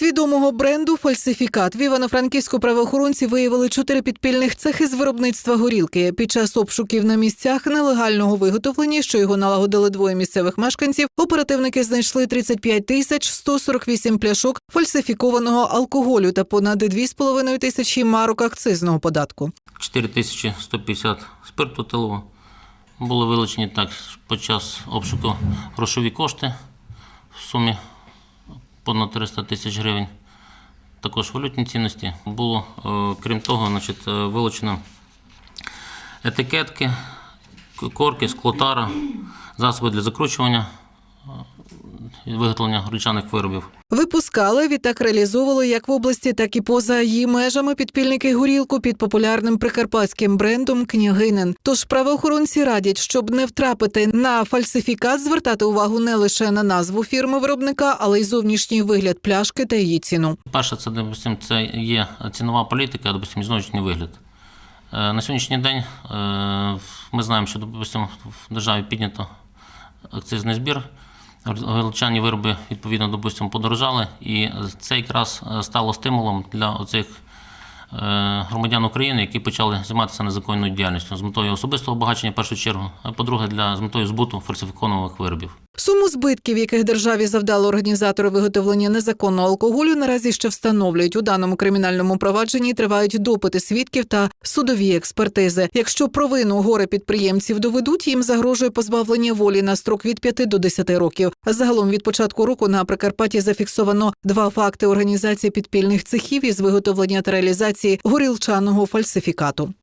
Свідомого бренду фальсифікат в Івано-Франківську правоохоронці виявили чотири підпільних цехи з виробництва горілки. Під час обшуків на місцях нелегального виготовлення, що його налагодили двоє місцевих мешканців, оперативники знайшли 35 тисяч 148 пляшок фальсифікованого алкоголю та понад 2,5 тисячі марок акцизного податку. 4150 спирту тилового. Були вилучені так під час обшуку грошові кошти в сумі понад 300 тисяч гривень. Також валютні цінності. Було, е, крім того, значить, е, вилучено етикетки, корки, склотара, засоби для закручування виготовлення гречаних виробів. Випускали, відтак реалізовували як в області, так і поза її межами підпільники горілку під популярним прикарпатським брендом Княгинин. Тож правоохоронці радять, щоб не втрапити на фальсифікат, звертати увагу не лише на назву фірми виробника, але й зовнішній вигляд пляшки та її ціну. Перше, це, допустим, це є цінова політика, допустим, зовнішній вигляд. Е, На сьогоднішній день е, ми знаємо, що допустим, в державі піднято акцизний збір. Величані вироби відповідно допустимо подорожали, і це якраз е, стало стимулом для оцих громадян України, які почали займатися незаконною діяльністю з метою особистого багачення в першу чергу, а по-друге, для з метою збуту фальсифікованих виробів. Суму збитків, яких державі завдали організатори виготовлення незаконного алкоголю, наразі ще встановлюють у даному кримінальному провадженні. Тривають допити свідків та судові експертизи. Якщо провину горе підприємців доведуть, їм загрожує позбавлення волі на строк від 5 до 10 років. Загалом від початку року на Прикарпатті зафіксовано два факти організації підпільних цехів із виготовлення та реалізації горілчаного фальсифікату.